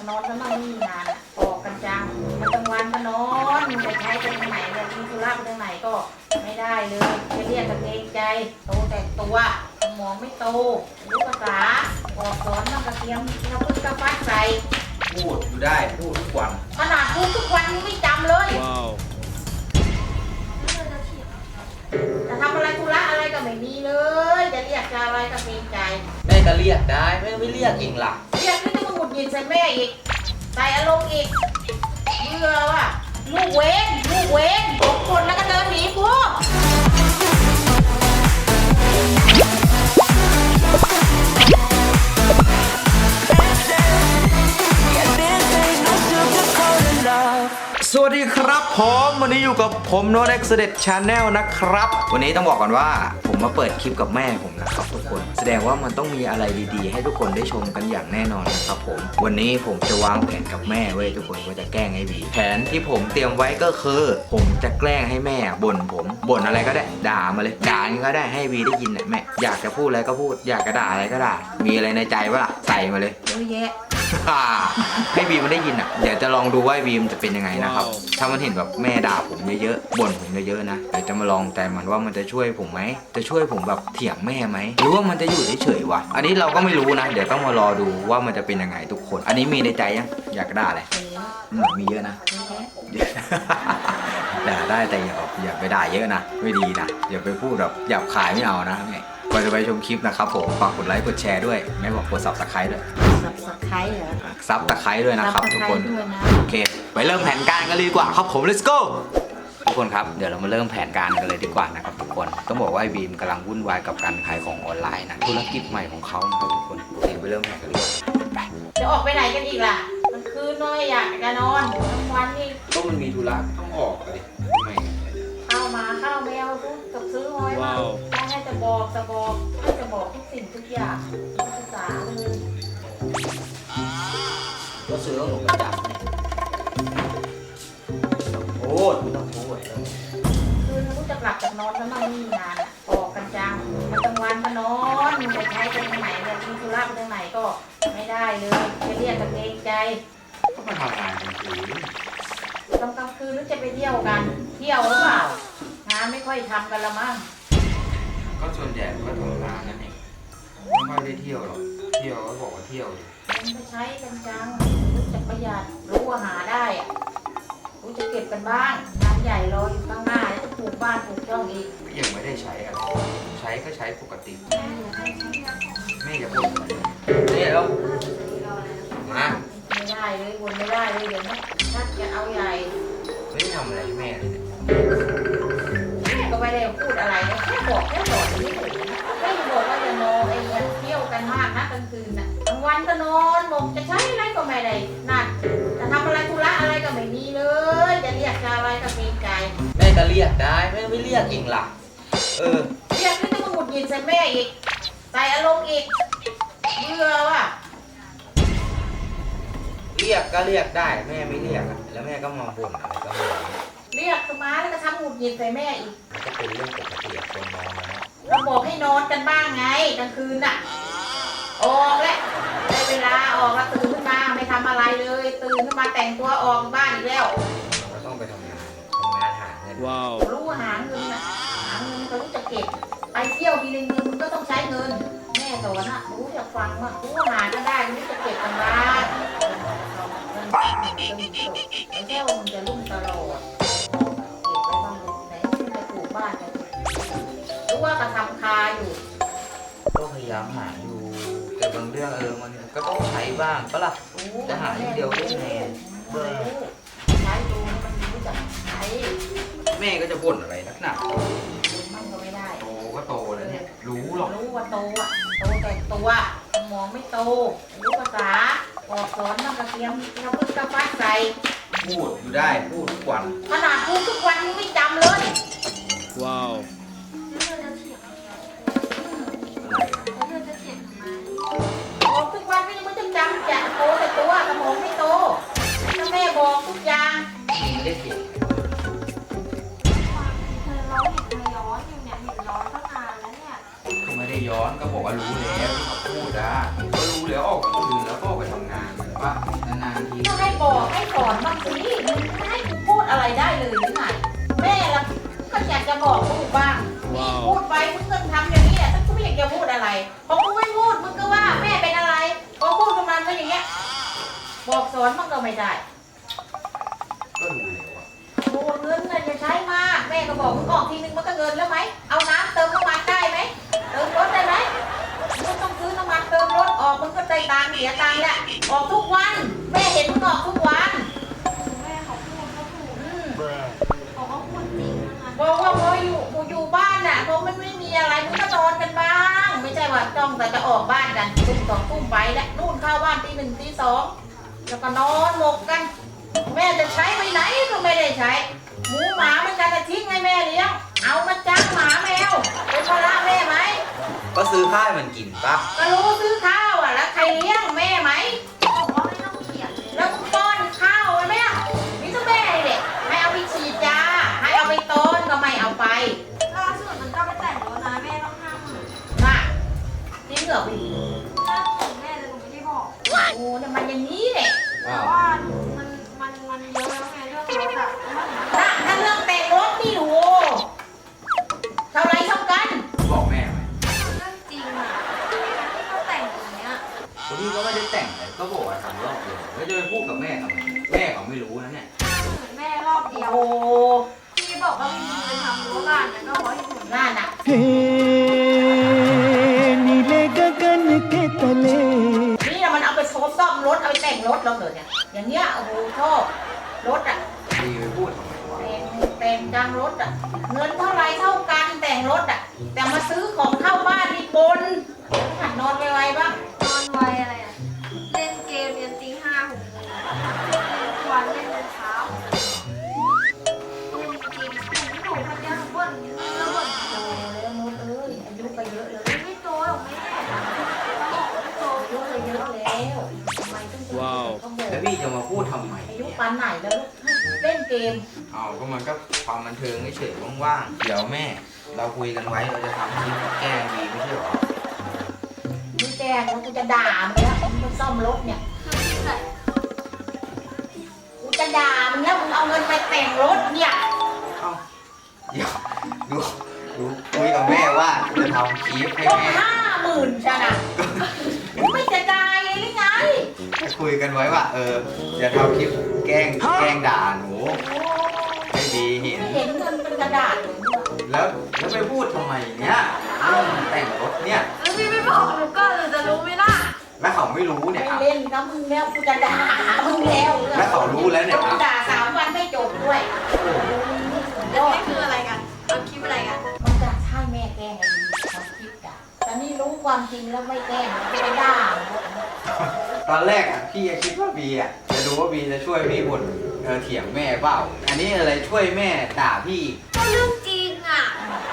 จากนอนก็ไม่มีงานอะออกกันจังมันกลางวันก็นอนมันจะใช้ไปทางไหนจะมีธุระไปทางไหนก็ไม่ได้เลยจะเรียกกันเกรงใจโตแต่ตัวสมองไม่โตรู้ภาษาออกสอนมันกระเทียมกระพุ้กระฟัดใส่พูดอยู่ได้พูดทุกวันขนาดพูดทุกวันยังไม่จำเลยจะทำอะไรธุระอะไรก็ไม่มีเลย จะเรียกจะอะไรก็เกรงใจแม่ก็เรียกได้แม่ไม่เรียกเองล่ะเรีย กนี่จะมาหงุดหงิดใส่แม่อีกใส่อารมณ์อีกเบื่อว่ะลูกเว้นลูกเว้นตกคนแล้วก็เดินหนีพวก สวัสดีครับผมวันนี้อยู่กับผมโน้ตเอ็กซ์เด็ดชาแนลนะครับ วันนี้ต้องบอกก่อนว่า ผมมาเปิดคลิปกับแม่ผมนะครับทุกคน แสดงว่ามันต้องมีอะไรดีๆ ให้ทุกคนได้ชมกันอย่างแน่นอนนะครับผม วันนี้ผมจะวางแผนกับแม่ไว้ยทุกคนว่าจะแกล้งให้บีแผนที่ผมเตรียมไว้ก็คือ ผมจะแกล้งให้แม่บ่นผมบ่นอะไรก็ได้ ด่ามาเลยด่าก็ได้ให้บีได้ยินน่ะแม่อยากจะพูดอะไรก็พูดอยากจะด่าอะไรก็ด่ามีอะไรในใจวะล่ะใส่มาเลยเยอะแยะ ให้บีมมันได้ยินอะเดี๋ยวจะลองดูว่าบีมจะเป็นยังไงนะครับ ถ้ามันเห็นแบบแม่ด่าผมเยอะๆบ่นผมเยอะๆนะเดี๋ยวจะมาลองแต่มันว่ามันจะช่วยผมไหมจะช่วยผมแบบเถียงแม่ไหมหรือว่ามันจะอยู่เฉยๆวะอันนี้เราก็ไม่รู้นะ เดี๋ยวต้องมารอดูว่ามันจะเป็นยังไงทุกคน อันนี้มีในใจยังอยากด่าอะไรเยอะอืมมีเยอะนะเยอะแยะด่าได้แต่อย่าแบบอย่าไปด่าเยอะนะไม่ดีนะอย่าไปพูดแบบหยาบคายไม่เอานะแม่ก่อนจะไปชมคลิปนะครับผมฝากกดไลค์กดแชร์ด้วยแม่บอกกด subscribe ด้วย สับสไครต์เหรอซับตะไคร้ด้วยนะครับสัทุกไคคร้นด้วยนะโอเค ไปเริ่มแผนการกันเลยดีกว่าครับผม let's go ทุกคนครับ เดี๋ยวเรามาเริ่มแผนการกันเลยดีกว่านะครับทุกคน ต้องบอกว่าไอ้บีมกำลังวุ่นวายกับการขายของออนไลน์นะ ธุรกิจใหม่ของเขานะครับทุกคนโอเคไปเริ่มแผนกันเลยดีกว่าไปจะออกไปไหนกันอีกล่ะกลางคืนน้อยอยากจะนอนกลางวันนี่ก็มันมีธุระต้องออกเลยไม่ข้าวหมาข้าวแมวซื้อกับซื้อหอยมาถ้าให้จะบอกจะบอกให้จะบอกทุกสิ่งทุกอย่างภาษาเลย ก็ซื้อของหนูประจำเนี่ยต้องพูดไม่ต้องพูดคืนรู้จะกลับจากนอนแล้วมันมีงานอะออกกันจังมันกลางวันก็นอนมันจะใช้ไปทางไหนจะมีธุระไปทางไหนก็ไม่ได้เลยจะเรียกกันเกรงใจก็มาทำงานกลางคืนตอนกลางคืนหรือจะไปเที่ยวกัน เที่ยวหรือเปล่างานไม่ค่อยทำกันละมั้งก็ส่วนใหญ่ก็ทำงานนั่นเองไม่ค่อยได้เที่ยวหรอกเที่ยวก็บอกว่าเที่ยวดิ มันจะใช้กันจังรู้จักประหยัดรู้ว่าหาได้อะรู้จะเก็บกันบ้างงานใหญ่รออยู่ข้างหน้าแล้วจะปลูกบ้านปลูกช่องอีกก็ยังไม่ได้ใช้อะไรใช้ก็ใช้ปกติแม่อยู่ให้ใช้ยาแม่อย่าบ่นนี่แล้วมาไม่ได้เลยวนไม่ได้เลยเดี๋ยวนะชักจะเอาใหญ่ไม่ได้ทำอะไรให้แม่เลยเนี่ยแม่ก็ไม่ได้พูดอะไรนะแค่บอกแค่บอกนี่แม่บอกว่าจะนอนไอ้เงินเที่ยวกันมากนะกลางคืนน่ะกลาง วันก็นอนบอกจะใช้อะไรก็ไม่ได้นั่นจะทำอะไรธุระอะไรก็ไม่มีเลย จะเรียกจะอะไรก็เกรงใจแม่ก็เรียกได้แม่ไม่เรียกเองล่ะเออเรียกนี่จะมาหงุดหงิดใส่แม่อีกใส่อารมณ์อีกเบื่อว่ะเรียกก็เรียกได้แม่ไม่เรียกอะแล้วแม่ก็มาบ่นอะไรก็ไม่รู้เรียกมาแล้วก็ทำหงุดหงิดใส่แม่อีกมันก็เป็นเรื่องปกติอะคนมองนะเราบอกให้นอนกันบ้างไงกลางคืนน่ะออกแล้ว ได้เวลาออกแล้วตื่นขึ้นมาไม่ทำอะไรเลย ตื่นขึ้นมาแต่งตัวออกบ้านอีกแล้วมันก็ต้องไปทำงานทำงานหาเงิน Wow. รู้ว่าหาเงินนะหาเงินก็รู้จะเก็บไปเที่ยวทีนึงเงินมันก็ต้องใช้เงิน แม่สอนอะรู้จะฟังว่ารู้ว่าหาก็ได้รู้จะเก็บกันบ้างไม่ใช่ว่ามึงจะรุ่งตลอดเก็บไว้บ้างลูกไหนมึงจะปลูกบ้านกันรู้ว่ากระทำคาอยู่ ก็พยายามหาอยู่แต่ บางเรื่องเออมันก็ต้องใช้บ้างปะล่ะรู้จะหาอย่างเดียวได้ไงรู้ใช้ดูมันรู้จักใช้แม่ก็จะบ่นอะไรนักหนามันก็ไม่ได้โตก็โตแล้วเนี่ย รู้หรอกรู้ว่าโตอะโตแต่ตัวสมองไม่โตรู้ภาษาออกสอนมันกระเทียมกระพึ่งกระฟัดใส่พูดอยู่ได้พูดทุกวันขนาดพูดทุกวันยังไม่จำเลย Wow. อะ ไม่จะโตแต่ตัวสมองไม่โตถ้าแม่บอกทุกอย่างไม่ได้เถียงก็ไม่ได้ย้อนก็บอกว่ารู้แล้วที่เขาพูดอะก็รู้แล้วออกกลางคืนแล้วก็ออกไปทำงานว่านาางสิมึงไม่ให้กูพูดอะไรได้เลยหรือไงแม่ละก็อยากจะบอกลูกบ้างนี่พูดไปมึงก็ทำอย่างนี้แหละถ้ากูไม่อยากจะพูดอะไรพอกูไอกสอนมันก็ไม่ได้ก็รู้แล้วอะโอ้เงินน่ะจะใช้มากแม่ก็บอกมึงออกทีนึงมันก็เงินแล้วไหมเอาน้ำเติมน้ำมันได้ไหมเติมรถได้ไหมมึงต้องซื้อน้ำมันเติมรถออกมึงก็ได้ตังค์เสียตังค์แหละออกทุกวัน แม่เห็นมึงออกทุกวันแม่เขาพูดเขาถูกอืมเขาก็พูดจริงนะคะบอกว่าพออยู่อยู่บ้านน่ะพอมันไม่มีอะไรมึงก็นอนกันบ้าง ไม่ใช่ว่าจ้องแต่จะออกบ้านกันตุ้มสองตุ้มไปแล้วนู่นเข้าบ้านตีหนึ่งตีสอง แล้วก็นอนหมกกัน แม่จะใช้ไปไหนก็ไม่ได้ใช้ หมูหมามันกันจะทิ้งให้แม่เลี้ยง เอามาจ้างหมาแมวเป็นภาระแม่ไหม ก็ซื้อข้าวให้มันกินปะก็รู้ซื้อข้าวอะแล้วใครเลี้ยงแม่ไหม คนนี้ก็ไม่ได้แต่งเลยก็บอกว่าทำรอบเดียวแล้วจะไปพูดกับแม่ทำไมแม่เขาไม่รู้นะเนี่ย แม่รอบเดียว โอ้ ที่บอกว่ามีไปทำรั้วบ้านเนี่ยก็เพราะเหตุผล นั่นน่ะ हे नीले गगन के तले นี่นะมันเอาไปโชว์ซ่อมรถเอาไปแต่งรถเราเลยเนี่ย อย่างเงี้ยโอ้โหชอบรถอ่ะ ดีไปพูดทำไมวะ แต่งแต่งจังรถอ่ะ เงินเท่าไรเท่ากันแต่งรถอ่ะ แต่มาซื้อของเข้าบ้านนี่บนหัดนอนไวๆบ้าง พี่จะมาพูดทำไมอายุเนี่ยปานไหนแล้วลูกเล่นเกม เอาก็มันก็ความบันเทิงเฉยๆว่างๆ เดี๋ยวแม่ เราคุยกันไว้เราจะทำคลิปแกล้งดีไม่ใช่หรอ มึงแกล้งแล้วกูจะด่ามึงแล้วมึงไปซ่อมรถเนี่ยคือที่ไหนกูจะด่ามึงแล้วมึงเอาเงินไปแต่งรถเนี่ยเอ้าเดี๋ยวดูดูคุยกับแม่ว่าจะทำคลิปให้ก็แม่ ห้าหมื่นใช่นะ คุยกันไว้ว่า เออจะทำคลิปแกล้งแกล้งด่าหนูโอ้ให้ดีเห็นไม่เห็นเงินเป็นกระดาษเลยแล้วแล้วไปพูดทำไมเนี่ยเรื่องแต่งรถเนี่ย แล้วพี่ไม่บอกหนูก็หนูจะรู้ไหมล่ะแล้วเขาไม่รู้เนี่ยไม่ครับเล่นนะมึงแล้วกูจะด่ามึงแล้วแล้วเขารู้แล้วเนี่ยกูด่าสามวันไม่จบด้วยอันนี้คืออะไรกันเอาคลิปอะไรกันมันจะใช่แม่แกล้งไอ้ดีเขาคิดอะแต่นี่รู้ความจริงแล้วไม่แกล้งไปด่า ตอนแรกอะพี่คิดว่าบีอะจะดูว่าบีจะช่วยพี่บนเออเถียงแม่เปล่า อันนี้อะไรช่วยแม่ด่าพี่อีกก็เรื่องจริงอะ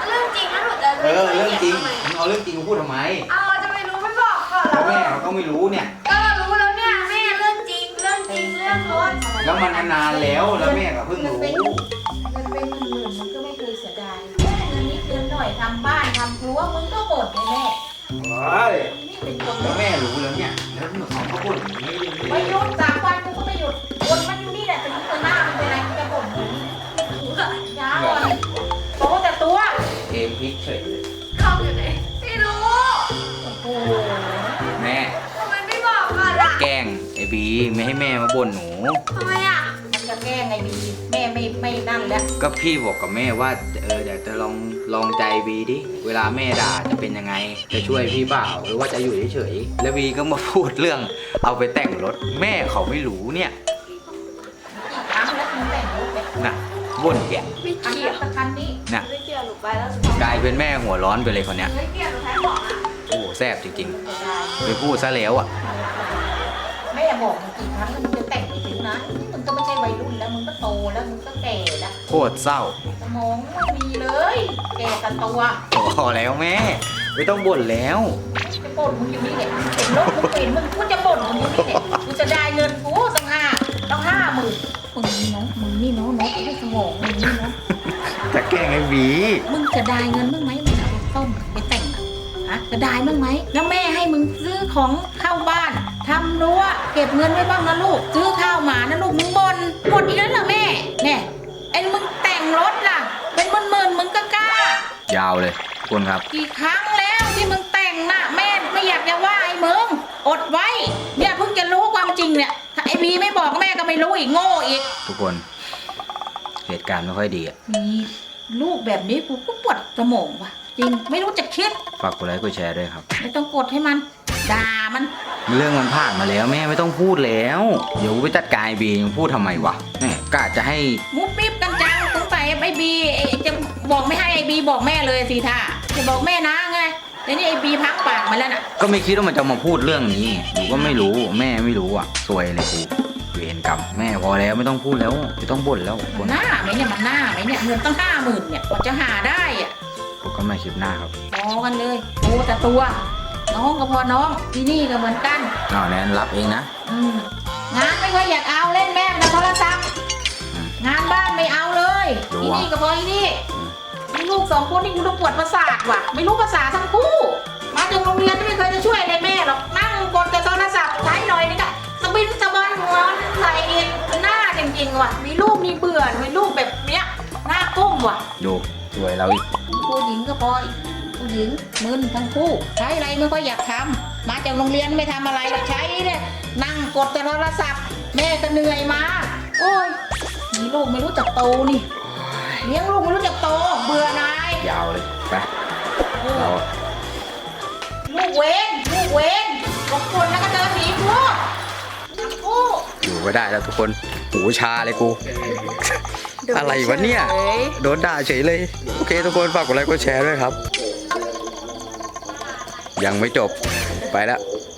เรื่องจริงแล้วหนูจะเออไม่เรื่องจริงทำไมมึงเอาเรื่องจริงมาพูดทำไมเอาจะไม่รู้ไม่บอกก่อนแล้วแล้แม่วเขาก็ไม่รู้เนี่ย ก็เรารู้แล้วเนี่ยแม่เรื่องจริงเรื่องจริงเรื่องรถแล้วมันนานแล้วแล้วแม่ก็เพิ่งรู้เงินเป็นหมื่นๆมึงก็ไม่เคยเสียดายแค่เงินนิดเดียวหน่อยทำบ้านทำครัวมึงก็หมดเลยแม่ เฮ้ยนี่เป็นคนแล้วแม่รู้แล้วเนี่ย แล้วเขาก็บ่นอย่างนี้ไม่หยุดสามวันกูก็ไม่หยุดวนมันอยู่นี่แหละถึงตัวหน้ามันเป็นอะไรมันจะบ่นมึงยาวอะโตแต่ตัว เกมพลิกเฉยเลยเข้าอยู่ไหนไม่รู้โอ้โหแม่ทำไมไม่บอกก่อนล่ะแกล้งไอ้บีไม่ให้แม่มาบ่นหนูทำไมอะมันจะแกล้งไงดีแม่ ไม่ไม่นั่นแล้ว ก็พี่บอกกับแม่ว่าเออเดี๋ยวจะลองลองใจบีดิเวลาแม่ด่าจะเป็นยังไง จะช่วยพี่เปล่าหรือว่าจะอยู่เฉยๆแล้วบีก็มาพูดเรื่อง เอาไปแต่งรถแม่เขาไม่รู้เนี่ยกี่ครั้งแล้วมึงแต่งรถเนี่ยน่ะบ่นแกะไม่คันเกี่นี้ยวกับคันนี้น่ะไม่เกี่ยวหนูไปแล้วหนูกลายเป็นแม่หัวร้อนไปเลยคนเนี้ยไม่เกี่ยวหนูแพ้ของอะโอ้แซ่บจริงเสียดายๆไปพูดซะแล้วอะแม่บอกมึงกี่ครั้งแล้วมึงจะแต่งไปถึงนั้นมึงก็ไม่ใช่ วัยรุ่นแล้วมึงก็โตแล้วมึงก็แก่แล้วโคตรเศร้าสมองไม่มีเลย แก่แต่ตัวพอแล้วแม่ ไม่ต้องบ่นแล้ว จะบ่นมึงอยู่นี่แหละเห็นรถมึงเห็นมึงกูจะบ่นมึงอยู่นี่แหละกูจะได้เงินกูสังห้าต้องห้าหมื่นมึงนี่เนาะมึงนี่เนาะเนาะไม่สมองมึงนี่เนาะจะแกล้งไอ้บีมึงจะได้เงินบ้างไหมมึงเอาไปต้มไปแต่งอะฮะจะได้บ้างไหมแล้วแม่ให้มึงซื้อของเข้าบ้านทำรั้วเก็บเงินไว้บ้างนะลูกซื้อ ข้าวมานะลูกมึงบนหมดอีกแล้วเหรอแม่เนี่ยไอ้มึงแต่งรถล่ะ เป็นหมื่นๆมึงก็กล้ายาวเลยทุกคนครับ กี่ครั้งแล้วที่มึงแต่งน่ะแม่ไม่อยากจะว่าไอ้มึงอดไว้ เนี่ยเพิ่งจะรู้ความจริงเนี่ยถ้าไอ้บีไม่บอกแม่ก็ไม่รู้อีกโง่อีกทุกคน เหตุการณ์ไม่ค่อยดีอะ มีลูกแบบนี้กูก็ปวดสมองว่ะ จริงไม่รู้จะคิด ฝากกดไลค์กดแชร์ด้วยครับ ไม่ต้องกดให้มัน ด่ามัน เรื่องมันผ่านมาแล้วแม่ไม่ต้องพูดแล้ว เดี๋ยวไปจัดการไอ้บียังพูดทำไมวะแม่กะจะให้มุบมิบกันจังสงสัยไอ้บีไอ้จะบอกไม่ให้ไอ้บีบอกแม่เลยสิท่าจะบอกแม่นะไงแต่นี่ไอ้บีพักปากมาแล้วน่ะ ก็ไม่คิดว่ามันจะมาพูดเรื่องนี้หนูก็ไม่รู้แม่ไม่รู้อะซวยเลยกูเวรกรรมแม่พอแล้วไม่ต้องพูดแล้วไม่ต้องบ่นแล้วมันหน้าไหมเนี่ยมันหน้าไหมเนี่ยเงินตั้งห้าหมื่นเนี่ยกว่าจะหาได้อะพบ กันใหม่คลิปหน้าครับพอกันเลยโตแต่ตัว น้องก็พอน้องที่นี่ก็เหมือนกันอ้าวแนนรับเองนะอืมงานไม่ค่อยอยากเอาเล่นแม่งนะโทรศัพท์อืมงานบ้านไม่เอาเลยดูที่อะนี่ก็พอที่นี่อืมมีลูกสองคนนี่กูต้องปวดประสาทว่ะ ไม่รู้ภาษาทั้งคู่ มาจากโรงเรียนไม่เคยจะช่วยอะไรแม่หรอกนั่งกดแต่โทรศัพท์ใช้หน่อยนี่ก็สะบินสะบันหัวใส่เองหน้าจริงๆว่ะ มีลูกนี่เบื่อมีลูกแบบเนี้ยหน้าก้มว่ะดู ซวยเราอีกผู้หญิงก็พออีกผู้หญิงมึนทั้งคู่ ใช้อะไรไม่ค่อยอยากทำมาจากโรงเรียนไม่ทำอะไรหรอกใช้เนี่ยนั่งกดแต่โทรศัพท์ แม่ก็เหนื่อยมาโอ้ยมีลูกไม่รู้จักโตนี่เลี้ยงลูกไม่รู้จักโตเบื่อนายยาวเลยไปเออเราลูกเวนลูกเวนกบกวนแล้วก็เดินหนีพวกทั้งคู่อยู่ไม่ได้แล้วทุกคนหูชาเลยกู อะไรวะเนี่ย โดนด่าเฉยเลย โอเคทุกคนฝากกดไลค์กดแชร์ด้วยครับ ยังไม่จบไปแล้วไ